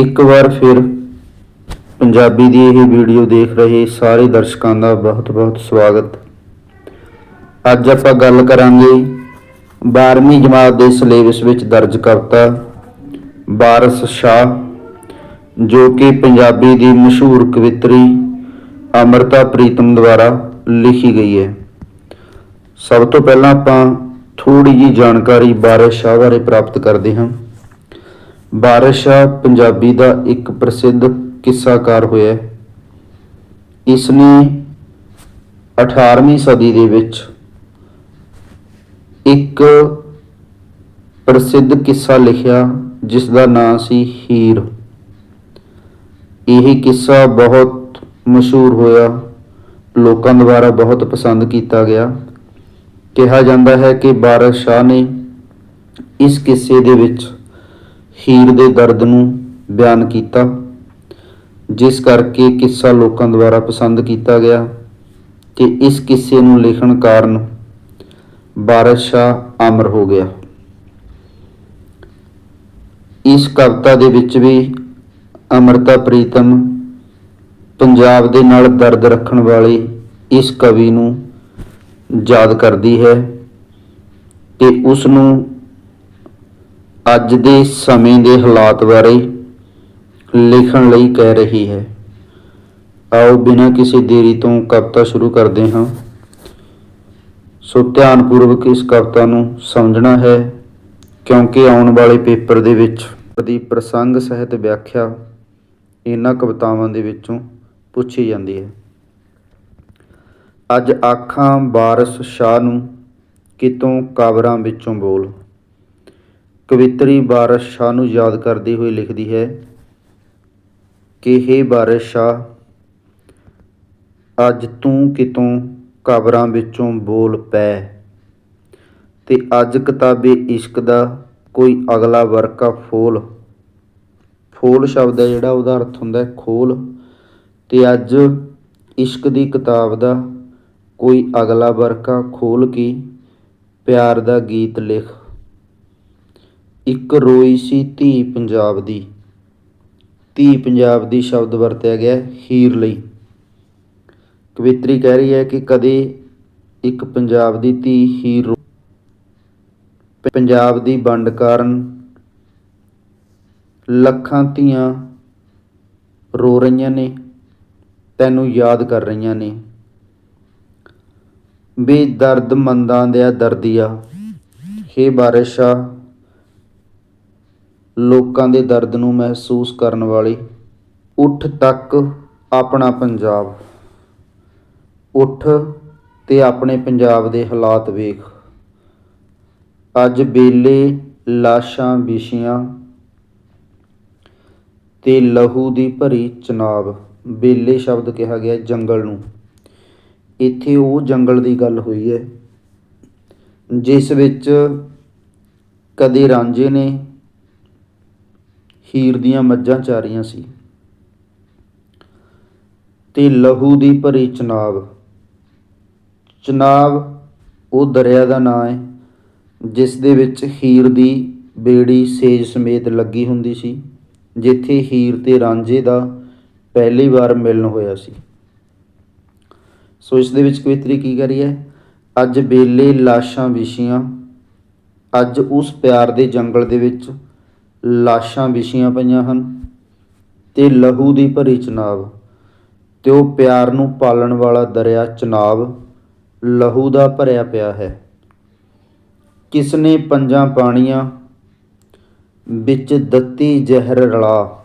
ਇੱਕ ਵਾਰ ਫਿਰ ਪੰਜਾਬੀ ਦੀ ਇਹ ਵੀਡੀਓ ਦੇਖ ਰਹੇ ਸਾਰੇ ਦਰਸ਼ਕਾਂ ਦਾ ਬਹੁਤ-ਬਹੁਤ ਸਵਾਗਤ। ਅੱਜ ਆਪਾਂ ਗੱਲ ਕਰਾਂਗੇ 12ਵੀਂ ਜਮਾਤ ਦੇ ਸਿਲੇਬਸ ਵਿੱਚ ਦਰਜ ਕਰਤਾ ਬਾਰਸ ਸ਼ਾਹ, ਜੋ ਕਿ ਪੰਜਾਬੀ ਦੀ ਮਸ਼ਹੂਰ ਕਵਿਤਰੀ ਅਮਰਤਾ ਪ੍ਰੀਤਮ ਦੁਆਰਾ ਲਿਖੀ ਗਈ ਹੈ। ਸਭ ਤੋਂ ਪਹਿਲਾਂ ਆਪਾਂ ਥੋੜੀ ਜੀ ਜਾਣਕਾਰੀ ਬਾਰਸ ਸ਼ਾਹ ਬਾਰੇ ਪ੍ਰਾਪਤ ਕਰਦੇ ਹਾਂ। ਵਾਰਸ ਸ਼ਾਹ ਪੰਜਾਬੀ ਦਾ ਇੱਕ ਪ੍ਰਸਿੱਧ ਕਿੱਸਾਕਾਰ ਹੋਇਆ ਹੈ। ਇਸ ਨੇ 18ਵੀਂ ਸਦੀ ਦੇ ਵਿੱਚ ਇੱਕ ਪ੍ਰਸਿੱਧ ਕਿੱਸਾ ਲਿਖਿਆ ਜਿਸ ਦਾ ਨਾਂ ਸੀ ਹੀਰ ਇਹ ਕਿੱਸਾ ਬਹੁਤ ਮਸ਼ਹੂਰ ਹੋਇਆ, ਲੋਕਾਂ ਦੁਆਰਾ ਬਹੁਤ ਪਸੰਦ ਕੀਤਾ ਗਿਆ ਕਿਹਾ ਜਾਂਦਾ ਹੈ ਕਿ ਵਾਰਸ ਸ਼ਾਹ ਨੇ ਇਸ ਕਿੱਸੇ ਦੇ ਵਿੱਚ ਹੀਰ ਦੇ ਦਰਦ ਨੂੰ ਬਿਆਨ ਕੀਤਾ, ਜਿਸ ਕਰਕੇ ਕਿੱਸਾ ਲੋਕਾਂ ਦੁਆਰਾ ਪਸੰਦ ਕੀਤਾ ਗਿਆ ਤੇ ਇਸ ਕਿੱਸੇ ਨੂੰ ਲਿਖਣ ਕਾਰਨ ਵਾਰਸ ਸ਼ਾਹ ਅਮਰ ਹੋ ਗਿਆ। ਇਸ ਕਵਿਤਾ ਦੇ ਵਿੱਚ ਵੀ ਅਮਰਤਾ ਪ੍ਰੀਤਮ ਪੰਜਾਬ ਦੇ ਨਾਲ ਦਰਦ ਰੱਖਣ ਵਾਲੇ ਇਸ ਕਵੀ ਨੂੰ ਯਾਦ ਕਰਦੀ ਹੈ ਤੇ ਉਸ ਨੂੰ ਅੱਜ ਦੇ ਸਮੇਂ ਦੇ ਹਾਲਾਤ ਬਾਰੇ ਲਿਖਣ ਲਈ ਕਹਿ ਰਹੀ ਹੈ। ਆਓ ਬਿਨਾਂ ਕਿਸੇ ਦੇਰੀ ਤੋਂ ਕਵਿਤਾ ਸ਼ੁਰੂ ਕਰਦੇ ਹਾਂ। ਸੋ ਧਿਆਨਪੂਰਵਕ ਇਸ ਕਵਿਤਾ ਨੂੰ ਸਮਝਣਾ ਹੈ, ਕਿਉਂਕਿ ਆਉਣ ਵਾਲੇ ਪੇਪਰ ਦੇ ਵਿੱਚ ਦੀ ਪ੍ਰਸੰਗ ਸਹਿਤ ਵਿਆਖਿਆ ਇਹਨਾਂ ਕਵਿਤਾਵਾਂ ਦੇ ਵਿੱਚੋਂ ਪੁੱਛੀ ਜਾਂਦੀ ਹੈ। ਅੱਜ ਆਖਾਂ ਬਾਰਸ ਸ਼ਾਹ ਨੂੰ ਕਿਤੋਂ ਕਬਰਾਂ ਵਿੱਚੋਂ ਬੋਲ। ਕਵਿਤਰੀ ਵਾਰਸ ਸ਼ਾਹ ਨੂੰ ਯਾਦ ਕਰਦੀ ਹੋਈ ਲਿਖਦੀ ਹੈ, ਕਿ ਹੇ ਵਾਰਸ ਸ਼ਾਹ, ਅੱਜ ਤੂੰ ਕਿਤੋਂ ਕਬਰਾਂ ਵਿੱਚੋਂ ਬੋਲ ਪੈ, ਤੇ ਅੱਜ ਕਿਤਾਬੇ ਇਸ਼ਕ ਦਾ ਕੋਈ ਅਗਲਾ ਵਰਕਾ ਫੋਲ। ਫੋਲ ਸ਼ਬਦ ਹੈ ਜਿਹੜਾ, ਉਹਦਾ ਅਰਥ ਹੁੰਦਾ ਹੈ ਖੋਲ, ਤੇ ਅੱਜ ਇਸ਼ਕ ਦੀ ਕਿਤਾਬ ਦਾ ਕੋਈ ਅਗਲਾ ਵਰਕਾ ਖੋਲ ਕੇ, ਪਿਆਰ ਦਾ ਗੀਤ ਲਿਖ। ਇੱਕ ਰੋਈ ਸੀ ਧੀ ਪੰਜਾਬ ਦੀ। ਧੀ ਪੰਜਾਬ ਦੀ ਸ਼ਬਦ ਵਰਤਿਆ ਗਿਆ ਹੀਰ ਲਈ। ਕਵਿਤਰੀ ਕਹਿ ਰਹੀ ਹੈ ਕਿ ਕਦੇ ਇੱਕ ਪੰਜਾਬ ਦੀ ਧੀ ਹੀਰ ਰੋ- ਪੰਜਾਬ ਦੀ ਵੰਡ ਕਾਰਨ ਲੱਖਾਂ ਧੀਆਂ ਰੋ ਰਹੀਆਂ ਨੇ, ਤੈਨੂੰ ਯਾਦ ਕਰ ਰਹੀਆਂ ਨੇ। ਵੀ ਦਰਦ ਮੰਦਾਂ ਦਿਆ ਦਰਦੀਆ। ਹੇ ਬਾਰਿਸ਼ਾ ਲੋਕਾਂ ਦੇ ਦਰਦ ਨੂੰ ਮਹਿਸੂਸ ਕਰਨ ਵਾਲੀ ਉੱਠ ਤੱਕ ਆਪਣਾ ਪੰਜਾਬ। ਉੱਠ ਤੇ ਆਪਣੇ ਪੰਜਾਬ ਦੇ ਹਾਲਾਤ ਵੇਖ। ਅੱਜ ਬੇਲੇ ਲਾਸ਼ਾਂ ਵਿਛੀਆਂ ਤੇ ਲਹੂ ਦੀ ਭਰੀ ਚਨਾਬ, ਬੇਲੇ ਸ਼ਬਦ ਕਿਹਾ ਗਿਆ ਜੰਗਲ ਨੂੰ। ਇੱਥੇ ਉਹ ਜੰਗਲ ਦੀ ਗੱਲ ਹੋਈ ਹੈ, ਜਿਸ ਵਿੱਚ ਕਦੇ ਰਾਂਝੇ ਨੇ ਹੀਰ ਦੀਆਂ ਮੱਝਾਂ ਚਾਰੀਆਂ ਸੀ। ਤੇ ਲਹੂ ਦੀ ਭਰੀ ਚਨਾਬ। ਚਨਾਬ ਉਹ ਦਰਿਆ ਦਾ ਨਾਂ ਹੈ, ਜਿਸ ਦੇ ਵਿੱਚ ਹੀਰ ਦੀ ਬੇੜੀ ਸੇਜ ਸਮੇਤ ਲੱਗੀ ਹੁੰਦੀ ਸੀ, ਜਿੱਥੇ ਹੀਰ ਤੇ ਰਾਂਝੇ ਦਾ ਪਹਿਲੀ ਵਾਰ ਮਿਲਨ ਹੋਇਆ ਸੀ। ਸੋ ਇਸ ਦੇ ਵਿੱਚ ਕਵਿਤਰੀ ਕੀ ਕਰੀ ਹੈ? ਅੱਜ ਬੇਲੇ ਲਾਸ਼ਾਂ ਵਿਛੀਆਂ, ਅੱਜ ਉਸ ਪਿਆਰ ਦੇ ਜੰਗਲ ਦੇ ਵਿੱਚ ਲਾਸ਼ਾਂ ਵਿਛੀਆਂ ਪਈਆਂ ਹਨ ਤੇ ਲਹੂ ਦੀ ਭਰੀ ਚਨਾਬ, ਤੇ ਉਹ ਪਿਆਰ ਨੂੰ ਪਾਲਣ ਵਾਲਾ ਦਰਿਆ ਚਨਾਬ, ਲਹੂ ਦਾ ਭਰਿਆ ਪਿਆ ਹੈ। ਕਿਸ ਨੇ ਪੰਜਾਂ ਪਾਣੀਆਂ ਵਿੱਚ ਦਿੱਤੀ ਜ਼ਹਿਰ ਰਲਾ?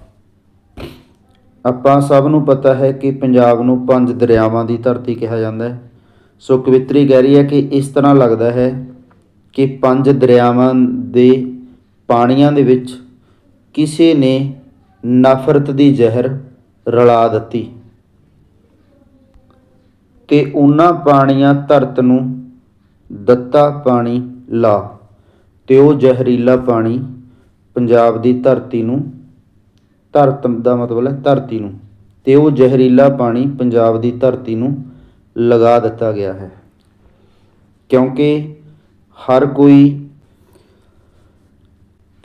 ਆਪਾਂ ਸਭ ਨੂੰ ਪਤਾ ਹੈ ਕਿ ਪੰਜਾਬ ਨੂੰ ਪੰਜ ਦਰਿਆਵਾਂ ਦੀ ਧਰਤੀ ਕਿਹਾ ਜਾਂਦਾ ਹੈ। ਸੋ ਕਵਿਤਰੀ ਕਹਿ ਰਹੀ ਹੈ ਕਿ ਇਸ ਤਰ੍ਹਾਂ ਲੱਗਦਾ ਹੈ ਕਿ ਪੰਜ ਦਰਿਆਵਾਂ ਦੇ ਪਾਣੀਆਂ ਦੇ ਵਿੱਚ ਕਿਸੇ ਨੇ ਨਫ਼ਰਤ ਦੀ ਜ਼ਹਿਰ ਰਲਾ ਦਿੱਤੀ ਤੇ ਉਹਨਾਂ ਪਾਣੀਆਂ ਧਰਤ ਨੂੰ ਦਿੱਤਾ ਪਾਣੀ ਲਾ ਤੇ ਉਹ ਜ਼ਹਿਰੀਲਾ ਪਾਣੀ ਪੰਜਾਬ ਦੀ ਧਰਤੀ ਨੂੰ, ਧਰਤ ਦਾ ਮਤਲਬ ਹੈ ਧਰਤੀ ਨੂੰ, ਤੇ ਉਹ ਜ਼ਹਿਰੀਲਾ ਪਾਣੀ ਪੰਜਾਬ ਦੀ ਧਰਤੀ ਨੂੰ ਲਗਾ ਦਿੱਤਾ ਗਿਆ ਹੈ। ਕਿਉਂਕਿ ਹਰ ਕੋਈ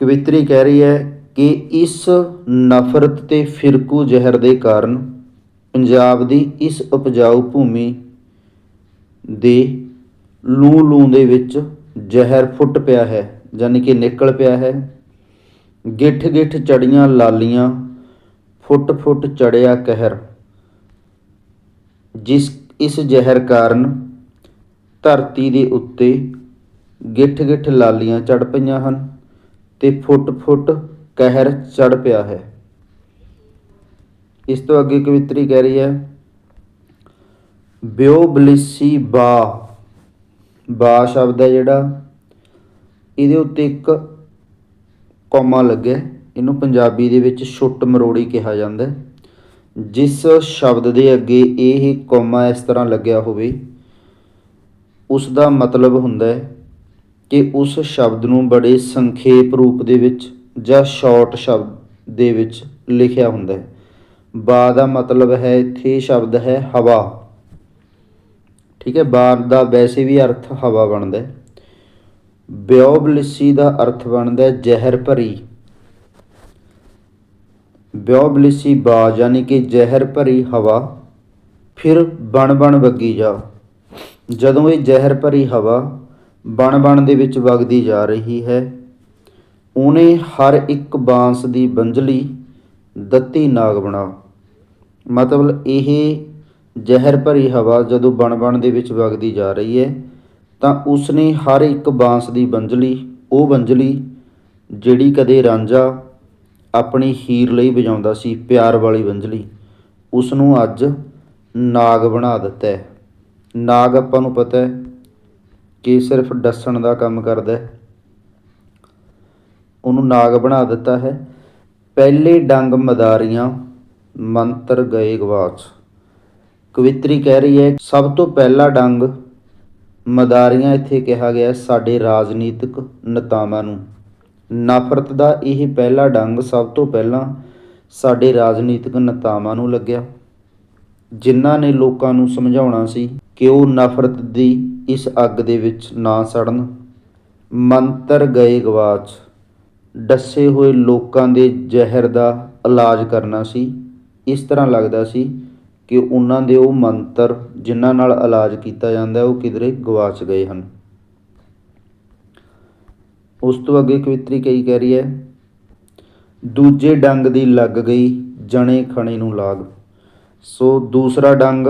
ਕਵਿਤਰੀ ਕਹਿ ਰਹੀ ਹੈ ਕਿ ਇਸ ਨਫ਼ਰਤ ਤੇ ਫਿਰਕੂ ਜ਼ਹਿਰ ਦੇ ਕਾਰਨ ਪੰਜਾਬ ਦੀ ਇਸ ਉਪਜਾਊ ਭੂਮੀ ਦੇ ਲੂ ਲੂ ਦੇ ਵਿੱਚ ਜ਼ਹਿਰ ਫੁੱਟ ਪਿਆ ਹੈ ਯਾਨੀ ਕਿ ਨਿਕਲ ਪਿਆ ਹੈ। ਗਿੱਠ ਗਿੱਠ ਚੜੀਆਂ ਲਾਲੀਆਂ ਫੁੱਟ ਫੁੱਟ ਚੜਿਆ ਕਹਿਰ, ਜਿਸ, ਇਸ ਜ਼ਹਿਰ ਕਾਰਨ ਧਰਤੀ ਦੇ ਉੱਤੇ ਗਿੱਠ ਗਿੱਠ ਲਾਲੀਆਂ ਚੜ ਪਈਆਂ ਹਨ ਤੇ ਫੁੱਟ ਫੁੱਟ ਕਹਿਰ ਚੜ ਪਿਆ ਹੈ। ਇਸ ਤੋਂ ਅੱਗੇ ਕਵਿਤਰੀ ਕਹਿ ਰਹੀ ਹੈ ਬਿਓ ਬਲਿਸੀ ਬਾ। ਬਾ ਸ਼ਬਦ ਹੈ ਜਿਹੜਾ, ਇਹਦੇ ਉੱਤੇ ਇੱਕ ਕੌਮਾ ਲੱਗਿਆ ਇਹਨੂੰ ਪੰਜਾਬੀ ਦੇ ਵਿੱਚ ਛੁੱਟ ਮਰੋੜੀ ਕਿਹਾ ਜਾਂਦਾ ਹੈ। ਜਿਸ ਸ਼ਬਦ ਦੇ ਅੱਗੇ ਇਹ ਕੌਮਾ ਇਸ ਤਰ੍ਹਾਂ ਲੱਗਿਆ ਹੋਵੇ ਉਸ ਦਾ ਮਤਲਬ ਹੁੰਦਾ ਹੈ ਕਿ ਉਸ ਸ਼ਬਦ ਨੂੰ ਬੜੇ ਸੰਖੇਪ ਰੂਪ ਦੇ ਵਿੱਚ ਜਾਂ ਸ਼ਾਰਟ ਸ਼ਬਦ ਦੇ ਵਿੱਚ ਲਿਖਿਆ ਹੁੰਦਾ ਹੈ। ਬਾ ਦਾ ਮਤਲਬ ਹੈ ਇੱਥੇ ਸ਼ਬਦ ਹੈ ਹਵਾ। ਠੀਕ ਹੈ, ਬਾ ਦਾ ਵੈਸੇ ਵੀ ਅਰਥ ਹਵਾ ਬਣਦਾ ਹੈ। ਬਿਓਬਲਿਸੀ ਦਾ ਅਰਥ ਬਣਦਾ ਹੈ ਜ਼ਹਿਰ ਭਰੀ। ਬਿਓਬਲਿਸੀ ਬਾ ਯਾਨੀ ਕਿ ਜ਼ਹਿਰ ਭਰੀ ਹਵਾ, ਫਿਰ ਬਣ ਬਣ ਵੱਗੀ ਜਾ ਜਦੋਂ ਇਹ ਜ਼ਹਿਰ ਭਰੀ ਹਵਾ ਬਣ ਬਣ ਦੇ ਵਿੱਚ ਵਗਦੀ ਜਾ ਰਹੀ ਹੈ ਉਹਨੇ ਹਰ ਇੱਕ ਬਾਂਸ ਦੀ ਬੰਜਲੀ ਦੱਤੀ ਨਾਗ ਬਣਾ। ਮਤਲਬ ਇਹ ਜ਼ਹਿਰ ਭਰੀ ਹਵਾ ਜਦੋਂ ਬਣ ਬਣ ਦੇ ਵਿੱਚ ਵਗਦੀ ਜਾ ਰਹੀ ਹੈ, ਤਾਂ ਉਸਨੇ ਹਰ ਇੱਕ ਬਾਂਸ ਦੀ ਬੰਜਲੀ, ਉਹ ਬੰਜਲੀ ਜਿਹੜੀ ਕਦੇ ਰਾਂਝਾ ਆਪਣੀ ਹੀਰ ਲਈ ਵਜਾਉਂਦਾ ਸੀ, ਪਿਆਰ ਵਾਲੀ ਬੰਜਲੀ ਉਸ ਨੂੰ ਅੱਜ ਨਾਗ ਬਣਾ ਦਿੱਤਾ ਹੈ। ਨਾਗ ਆਪਾਂ ਨੂੰ ਪਤਾ ਹੈ ਕਿ ਸਿਰਫ ਡੱਸਣ ਦਾ ਕੰਮ ਕਰਦਾ ਹੈ। ਉਹਨੂੰ ਨਾਗ ਬਣਾ ਦਿੱਤਾ ਹੈ। ਪਹਿਲੇ ਡੰਗ ਮਦਾਰੀਆਂ, ਮੰਤਰ ਗਏ ਗਵਾਚ। ਕਵਿਤਰੀ ਕਹਿ ਰਹੀ ਹੈ, ਸਭ ਤੋਂ ਪਹਿਲਾ ਡੰਗ ਮਦਾਰੀਆਂ ਇੱਥੇ ਕਿਹਾ ਗਿਆ ਸਾਡੇ ਰਾਜਨੀਤਿਕ ਨੇਤਾਵਾਂ ਨੂੰ। ਨਫ਼ਰਤ ਦਾ ਇਹ ਪਹਿਲਾ ਡੰਗ ਸਭ ਤੋਂ ਪਹਿਲਾਂ ਸਾਡੇ ਰਾਜਨੀਤਿਕ ਨੇਤਾਵਾਂ ਨੂੰ ਲੱਗਿਆ। ਜਿਨ੍ਹਾਂ ਨੇ ਲੋਕਾਂ ਨੂੰ ਸਮਝਾਉਣਾ ਸੀ ਕਿ ਉਹ ਨਫ਼ਰਤ ਦੀ ਇਸ ਅੱਗ ਦੇ ਵਿੱਚ ਨਾ ਸੜਨ। ਮੰਤਰ ਗਏ ਗਵਾਚ। ਡੱਸੇ ਹੋਏ ਲੋਕਾਂ ਦੇ ਜ਼ਹਿਰ ਦਾ ਇਲਾਜ ਕਰਨਾ ਸੀ। ਇਸ ਤਰ੍ਹਾਂ ਲੱਗਦਾ ਸੀ ਕਿ ਉਹਨਾਂ ਦੇ ਉਹ ਮੰਤਰ ਜਿਨ੍ਹਾਂ ਨਾਲ ਇਲਾਜ ਕੀਤਾ ਜਾਂਦਾ ਉਹ ਕਿਧਰੇ ਗਵਾਚ ਗਏ ਹਨ। ਉਸ ਤੋਂ ਅੱਗੇ ਕਵਿਤਰੀ ਕਈ ਕਹਿ ਰਹੀ ਹੈ, ਦੂਜੇ ਡੰਗ ਦੀ ਲੱਗ ਗਈ, ਜਣੇ ਖਣੇ ਨੂੰ ਲਾਗ। ਸੋ ਦੂਸਰਾ ਡੰਗ,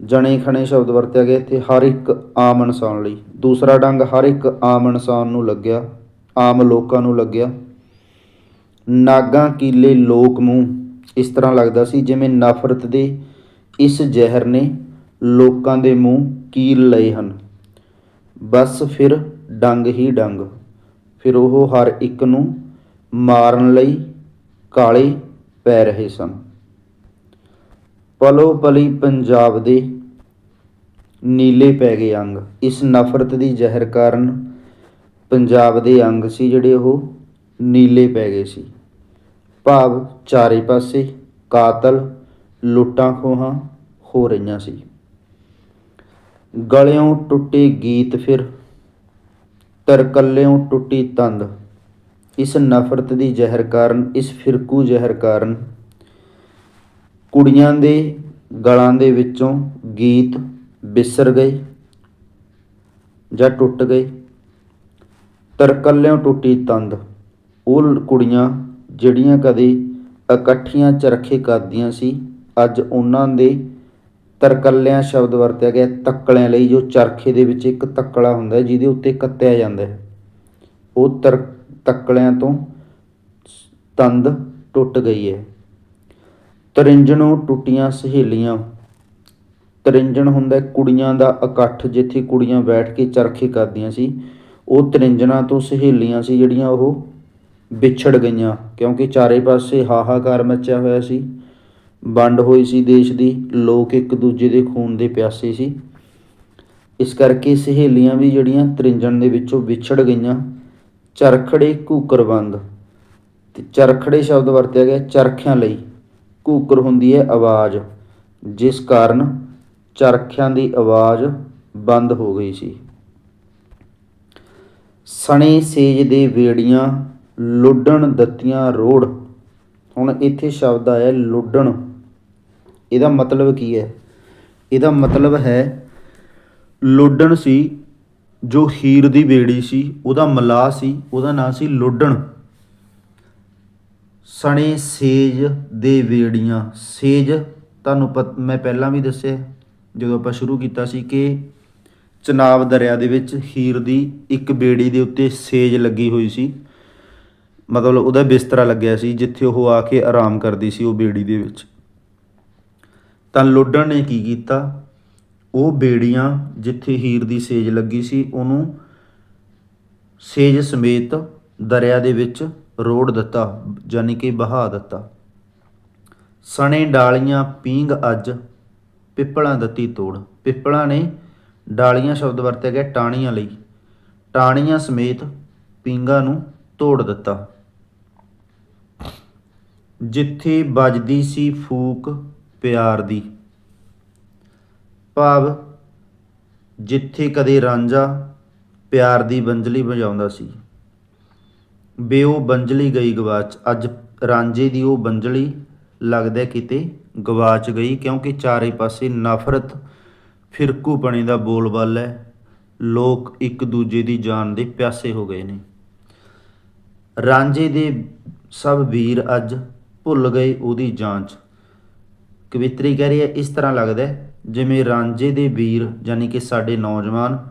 ਜਣੇ ਖਣੇ ਸ਼ਬਦ ਵਰਤਿਆ ਗਿਆ, ਇੱਥੇ ਹਰ ਇੱਕ ਆਮ ਇਨਸਾਨ ਲਈ। ਦੂਸਰਾ ਡੰਗ, ਹਰ ਇੱਕ ਆਮ ਇਨਸਾਨ ਨੂੰ ਲੱਗਿਆ। ਆਮ ਲੋਕਾਂ ਨੂੰ ਲੱਗਿਆ। ਨਾਗਾਂ, ਕੀਲੇ, ਲੋਕ ਮੂੰਹ ਇਸ ਤਰ੍ਹਾਂ ਲੱਗਦਾ ਸੀ ਜਿਵੇਂ ਨਫ਼ਰਤ ਦੇ ਇਸ ਜ਼ਹਿਰ ਨੇ ਲੋਕਾਂ ਦੇ ਮੂੰਹ ਕੀਲ ਲਏ ਹਨ। ਬਸ ਫਿਰ ਡੰਗ ਹੀ ਡੰਗ, ਫਿਰ ਉਹ ਹਰ ਇੱਕ ਨੂੰ ਮਾਰਨ ਲਈ ਕਾਲੇ ਪੈ ਰਹੇ ਸਨ। ਪਲੋ ਪਲੀ ਪੰਜਾਬ ਦੇ ਨੀਲੇ ਪੈ ਗਏ ਅੰਗ, ਇਸ ਨਫ਼ਰਤ ਦੀ ਜ਼ਹਿਰ ਕਾਰਨ ਪੰਜਾਬ ਦੇ ਅੰਗ ਸੀ ਜਿਹੜੇ ਉਹ ਨੀਲੇ ਪੈ ਗਏ ਸੀ। ਭਾਵ ਚਾਰੇ ਪਾਸੇ ਕਾਤਲ ਲੁੱਟਾਂ ਖੋਹਾਂ ਹੋ ਰਹੀਆਂ ਸੀ। ਗਲਿਓਂ ਟੁੱਟੇ ਗੀਤ ਫਿਰ, ਤਰਕੱਲਿਓਂ ਟੁੱਟੀ ਤੰਦ। ਇਸ ਨਫ਼ਰਤ ਦੀ ਜ਼ਹਿਰ ਕਾਰਨ, ਇਸ ਫਿਰਕੂ ਜ਼ਹਿਰ ਕਾਰਨ ਕੁੜੀਆਂ ਦੇ ਗਲਾਂ ਦੇ ਵਿੱਚੋਂ ਗੀਤ ਬਿਸਰ ਗਏ ਜਾਂ ਟੁੱਟ ਗਏ। ਤਰਕੱਲਿਓਂ ਟੁੱਟੀ ਤੰਦ। ਉਹ ਕੁੜੀਆਂ ਜਿਹੜੀਆਂ ਕਦੇ ਇਕੱਠੀਆਂ ਚਰਖੇ ਕਰਦੀਆਂ ਸੀ, ਅੱਜ ਉਹਨਾਂ ਦੇ ਤਰਕੱਲਿਆਂ ਸ਼ਬਦ ਵਰਤਿਆ ਗਿਆ। ਤੱਕਲਿਆਂ ਲਈ ਜੋ ਚਰਖੇ ਦੇ ਵਿੱਚ ਇੱਕ ਤੱਕਲਾ ਹੁੰਦਾ ਜਿਹਦੇ ਉੱਤੇ ਕੱਤਿਆ ਜਾਂਦਾ ਹੈ। ਉਹ ਤਰ, ਤੱਕਲਿਆਂ ਤੋਂ ਤੰਦ ਟੁੱਟ ਗਈ ਹੈ। ਤਰਿੰਜਣੋਂ ਟੁੱਟੀਆਂ ਸਹੇਲੀਆਂ। ਤਰਿੰਜਣ ਹੁੰਦਾ ਕੁੜੀਆਂ ਦਾ ਇਕੱਠ ਜਿੱਥੇ ਕੁੜੀਆਂ ਬੈਠ ਕੇ ਚਰਖੇ ਕਰਦੀਆਂ ਸੀ ਉਹ ਤਰਿੰਜਣਾਂ ਤੋਂ ਸਹੇਲੀਆਂ ਸੀ ਜਿਹੜੀਆਂ ਉਹ ਵਿਛੜ ਗਈਆਂ, ਕਿਉਂਕਿ ਚਾਰੇ ਪਾਸੇ ਹਾਹਾਕਾਰ ਮੱਚਿਆ ਹੋਇਆ ਸੀ। ਵੰਡ ਹੋਈ ਸੀ ਦੇਸ਼ ਦੀ, ਲੋਕ ਇੱਕ ਦੂਜੇ ਦੇ ਖੂਨ ਦੇ ਪਿਆਸੇ ਸੀ। ਇਸ ਕਰਕੇ ਸਹੇਲੀਆਂ ਵੀ ਜਿਹੜੀਆਂ ਤਰਿੰਜਣ ਦੇ ਵਿੱਚੋਂ ਵਿਛੜ ਗਈਆਂ। ਚਰਖੜੇ ਘੂਕਰਬੰਦ ਤੇ ਚਰਖੜੇ ਸ਼ਬਦ ਵਰਤਿਆ ਗਿਆ ਚਰਖਿਆਂ ਲਈ। ਘੂਕਰ ਹੁੰਦੀ ਹੈ ਆਵਾਜ਼। ਜਿਸ ਕਾਰਨ ਚਰਖਿਆਂ ਦੀ ਆਵਾਜ਼ ਬੰਦ ਹੋ ਗਈ ਸੀ। ਸਣੇ ਸੇਜ ਦੇ ਵੇੜੀਆਂ ਲੁੱਡਣ ਦਿੱਤੀਆਂ ਰੋੜ। ਹੁਣ ਇੱਥੇ ਸ਼ਬਦ ਆਇਆ ਲੁੱਡਣ। ਇਹਦਾ ਮਤਲਬ ਕੀ ਹੈ? ਇਹਦਾ ਮਤਲਬ ਹੈ ਲੁੱਡਣ ਸੀ ਜੋ ਹੀਰ ਦੀ ਵੇੜੀ ਸੀ, ਉਹਦਾ ਮਲਾਹ ਸੀ, ਉਹਦਾ ਨਾਂ ਸੀ ਲੁੱਡਣ। ਸਣੇ ਸੇਜ ਦੇ ਵੇੜੀਆਂ। ਸੇਜ ਤੁਹਾਨੂੰ ਪਤ, ਮੈਂ ਪਹਿਲਾਂ ਵੀ ਦੱਸਿਆ, ਜਦੋਂ ਆਪਾਂ ਸ਼ੁਰੂ ਕੀਤਾ ਸੀ ਕਿ ਚਨਾਬ ਦਰਿਆ ਦੇ ਵਿੱਚ ਹੀਰ ਦੀ ਇੱਕ ਬੇੜੀ ਦੇ ਉੱਤੇ ਸੇਜ ਲੱਗੀ ਹੋਈ ਸੀ। ਮਤਲਬ ਉਹਦਾ ਬਿਸਤਰਾ ਲੱਗਿਆ ਸੀ, ਜਿੱਥੇ ਉਹ ਆ ਕੇ ਆਰਾਮ ਕਰਦੀ ਸੀ ਉਹ ਬੇੜੀ ਦੇ ਵਿੱਚ। ਤਾਂ ਲੁੱਡਣ ਨੇ ਕੀ ਕੀਤਾ? ਉਹ ਬੇੜੀਆਂ ਜਿੱਥੇ ਹੀਰ ਦੀ ਸੇਜ ਲੱਗੀ ਸੀ, ਉਹਨੂੰ ਸੇਜ ਸਮੇਤ ਦਰਿਆ ਦੇ ਵਿੱਚ ਰੋੜ ਦਿੱਤਾ ਯਾਨੀ ਕਿ ਬਹਾ ਦਿੱਤਾ। ਸਣੇ ਡਾਲੀਆਂ ਪੀਂਗ ਅੱਜ ਪਿੱਪਲਾਂ ਦਿੱਤੀ ਤੋੜ। ਪਿੱਪਲਾਂ ਨੇ ਡਾਲੀਆਂ ਸ਼ਬਦ ਵਰਤਿਆ ਗਿਆ ਟਾਹਣੀਆਂ ਲਈ। ਟਾਹਣੀਆਂ ਸਮੇਤ ਪੀਂਗਾ ਨੂੰ ਤੋੜ ਦਿੱਤਾ। ਜਿੱਥੇ ਵੱਜਦੀ ਸੀ ਫੂਕ ਪਿਆਰ ਦੀ। ਭਾਵ ਜਿੱਥੇ ਕਦੇ ਰਾਂਝਾ ਪਿਆਰ ਦੀ ਬੰਜਲੀ ਵਜਾਉਂਦਾ ਸੀ। ਬੇ ਬੰਜਲੀ ਗਈ ਗਵਾਚ। ਅੱਜ ਰਾਂਝੇ ਦੀ ਉਹ ਬੰਜਲੀ ਲੱਗਦਾ ਕਿਤੇ ਗਵਾਚ ਗਈ ਕਿਉਂਕਿ ਚਾਰੇ ਪਾਸੇ ਨਫ਼ਰਤ ਫਿਰਕੂਪਣੇ ਦਾ ਬੋਲਬਾਲਾ ਹੈ। ਲੋਕ ਇੱਕ ਦੂਜੇ ਦੀ ਜਾਨ ਦੇ ਪਿਆਸੇ ਹੋ ਗਏ ਨੇ। ਰਾਂਝੇ ਦੇ ਸਭ ਵੀਰ ਅੱਜ ਭੁੱਲ ਗਏ ਉਹਦੀ ਜਾਂਚ। ਕਵਿਤਰੀ ਕਹਿ ਰਹੀ ਹੈ, ਇਸ ਤਰ੍ਹਾਂ ਲੱਗਦਾ ਜਿਵੇਂ ਰਾਂਝੇ ਦੇ ਵੀਰ ਯਾਨੀ ਕਿ ਸਾਡੇ ਨੌਜਵਾਨ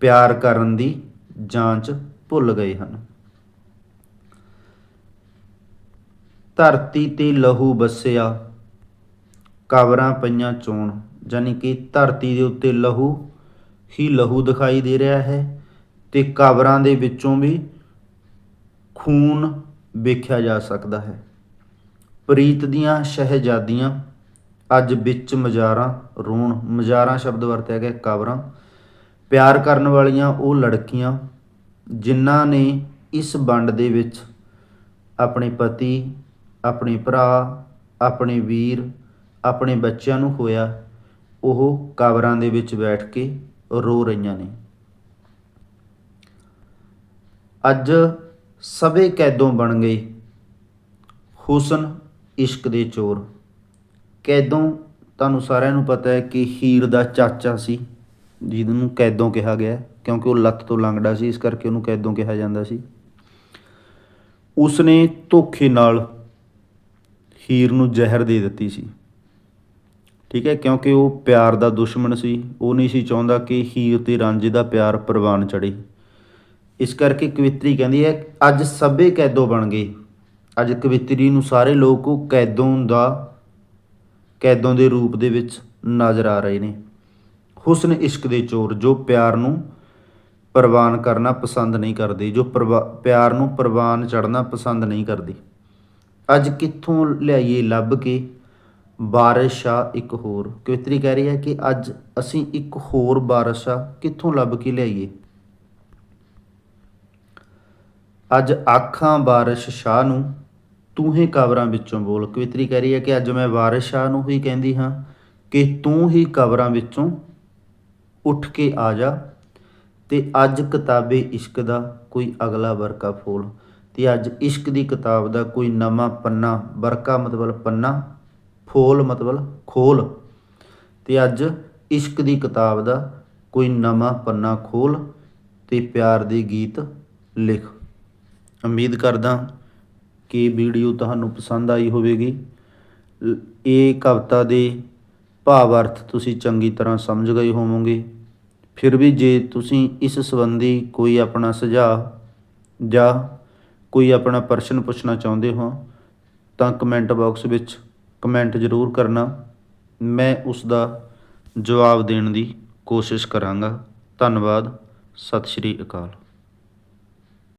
ਪਿਆਰ ਕਰਨ ਦੀ ਜਾਂਚ ਭੁੱਲ ਗਏ ਹਨ। ਧਰਤੀ ਤੇ ਲਹੂ ਵਸਿਆ ਕਬਰਾਂ ਪਈਆਂ ਚੋਣ ਯਾਨੀ ਕਿ ਧਰਤੀ ਦੇ ਉੱਤੇ ਲਹੂ ਹੀ ਲਹੂ ਦਿਖਾਈ ਦੇ ਰਿਹਾ ਹੈ ਤੇ ਕਬਰਾਂ ਦੇ ਵਿੱਚੋਂ ਵੀ ਖੂਨ ਵੇਖਿਆ ਜਾ ਸਕਦਾ ਹੈ। ਪ੍ਰੀਤ ਦੀਆਂ ਸ਼ਹਿਜ਼ਾਦੀਆਂ, ਅੱਜ ਵਿੱਚ ਮਜ਼ਾਰਾਂ, ਰੋਣ, ਮਜ਼ਾਰਾਂ ਸ਼ਬਦ ਵਰਤਿਆ ਗਿਆ ਕਬਰਾਂ ਪਿਆਰ ਕਰਨ ਵਾਲੀਆਂ ਉਹ ਲੜਕੀਆਂ, ਜਿਨ੍ਹਾਂ ਨੇ ਇਸ ਵੰਡ ਦੇ ਵਿੱਚ ਆਪਣੇ ਪਤੀ, ਆਪਣੇ ਭਰਾ, ਆਪਣੇ ਵੀਰ ਆਪਣੇ ਬੱਚਿਆਂ ਨੂੰ ਹੋਇਆ ਉਹ ਕਬਰਾਂ ਦੇ ਵਿੱਚ ਬੈਠ ਕੇ ਰੋ ਰਹੀਆਂ ਨੇ। ਅੱਜ ਸਭੇ ਕੈਦੋਂ ਬਣ ਗਏ, ਹੁਸਨ ਇਸ਼ਕ ਦੇ ਚੋਰ। ਕੈਦੋਂ, ਤੁਹਾਨੂੰ ਸਾਰਿਆਂ ਨੂੰ ਪਤਾ ਹੈ ਕਿ ਹੀਰ ਦਾ ਚਾਚਾ ਸੀ, ਜਿਹਨੂੰ ਕੈਦੋਂ ਕਿਹਾ ਗਿਆ, ਕਿਉਂਕਿ ਉਹ ਲੱਤ ਤੋਂ ਲੰਗੜਾ ਸੀ, ਇਸ ਕਰਕੇ ਉਹਨੂੰ ਕੈਦੋਂ ਕਿਹਾ ਜਾਂਦਾ ਸੀ। ਉਸਨੇ ਧੋਖੇ ਨਾਲ ਹੀਰ ਨੂੰ ਜ਼ਹਿਰ ਦੇ ਦਿੱਤੀ ਸੀ। ਠੀਕ ਹੈ, ਕਿਉਂਕਿ ਉਹ ਪਿਆਰ ਦਾ ਦੁਸ਼ਮਣ ਸੀ। ਉਹ ਨਹੀਂ ਸੀ ਚਾਹੁੰਦਾ ਕਿ ਹੀਰ ਤੇ ਰਾਂਝੇ ਦਾ ਪਿਆਰ ਪ੍ਰਵਾਨ ਚੜੇ ਇਸ ਕਰਕੇ ਕਵਿਤਰੀ ਕਹਿੰਦੀ ਹੈ, ਅੱਜ ਸਭੇ ਕੈਦੋਂ ਬਣ ਗਏ? ਅੱਜ ਕਵਿਤਰੀ ਨੂੰ ਸਾਰੇ ਲੋਕ ਉਹ ਕੈਦੋਂ ਦਾ, ਕੈਦੋਂ ਦੇ ਰੂਪ ਦੇ ਵਿੱਚ ਨਜ਼ਰ ਆ ਰਹੇ ਨੇ। ਹੁਸਨ ਇਸ਼ਕ ਦੇ ਚੋਰ ਜੋ ਪਿਆਰ ਨੂੰ ਪ੍ਰਵਾਨ ਕਰਨਾ ਪਸੰਦ ਨਹੀਂ ਕਰਦੇ, ਜੋ ਪ੍ਰਵਾ- ਪਿਆਰ ਨੂੰ ਪ੍ਰਵਾਨ ਚੜਨਾ ਪਸੰਦ ਨਹੀਂ ਕਰਦੇ। ਅੱਜ ਕਿੱਥੋਂ ਲਿਆਈਏ ਲੱਭ ਕੇ ਬਾਰਿਸ਼ਾ ਇੱਕ ਹੋਰ। ਕਵਿਤਰੀ ਕਹਿ ਰਹੀ ਹੈ ਕਿ ਅੱਜ ਅਸੀਂ ਇੱਕ ਹੋਰ ਬਾਰਿਸ਼ਾ ਕਿੱਥੋਂ ਲੱਭ ਕੇ ਲਿਆਈਏ? ਅੱਜ ਆਖਾਂ ਬਾਰਿਸ਼ ਸ਼ਾਹ ਨੂੰ, ਤੂੰ ਹੀ ਕਬਰਾਂ ਵਿੱਚੋਂ ਬੋਲ। ਕਵਿਤਰੀ ਕਹਿ ਰਹੀ ਹੈ ਕਿ ਅੱਜ ਮੈਂ ਬਾਰਿਸ਼ ਸ਼ਾਹ ਨੂੰ ਹੀ ਕਹਿੰਦੀ ਹਾਂ ਕਿ ਤੂੰ ਹੀ ਕਬਰਾਂ ਵਿੱਚੋਂ ਉੱਠ ਕੇ ਆ ਜਾ ਤੇ ਅੱਜ ਕਿਤਾਬੇ ਇਸ਼ਕ ਦਾ ਕੋਈ ਅਗਲਾ ਵਰਕਾ ਫੋਲ। ਤੇ ਅੱਜ ਇਸ਼ਕ ਦੀ ਕਿਤਾਬ ਦਾ ਕੋਈ ਨਵਾਂ ਪੰਨਾ, ਵਰਕਾ ਮਤਲਬ ਪੰਨਾ ਫੋਲ ਮਤਲਬ ਖੋਲ। ਤੇ ਅੱਜ ਇਸ਼ਕ ਦੀ ਕਿਤਾਬ ਦਾ ਕੋਈ ਨਵਾਂ ਪੰਨਾ ਖੋਲ ਤੇ ਪਿਆਰ ਦੇ ਗੀਤ ਲਿਖ। ਉਮੀਦ ਕਰਦਾ ਕਿ ਵੀਡੀਓ ਤੁਹਾਨੂੰ ਪਸੰਦ ਆਈ ਹੋਵੇਗੀ। ਇਹ ਕਵਿਤਾ ਦੇ ਭਾਵ ਅਰਥ ਤੁਸੀਂ ਚੰਗੀ ਤਰ੍ਹਾਂ ਸਮਝ ਗਏ ਹੋਵੋਗੇ। ਫਿਰ ਵੀ ਜੇ ਤੁਸੀਂ ਇਸ ਸੰਬੰਧੀ ਕੋਈ ਆਪਣਾ ਸੁਝਾਅ ਜਾਂ ਕੋਈ ਆਪਣਾ ਪ੍ਰਸ਼ਨ ਪੁੱਛਣਾ ਚਾਹੁੰਦੇ ਹੋ ਤਾਂ ਕਮੈਂਟ ਬਾਕਸ ਵਿੱਚ ਕਮੈਂਟ ਜ਼ਰੂਰ ਕਰਨਾ। ਮੈਂ ਉਸ ਦਾ ਜਵਾਬ ਦੇਣ ਦੀ ਕੋਸ਼ਿਸ਼ ਕਰਾਂਗਾ। ਧੰਨਵਾਦ। ਸਤਿ ਸ਼੍ਰੀ ਅਕਾਲ।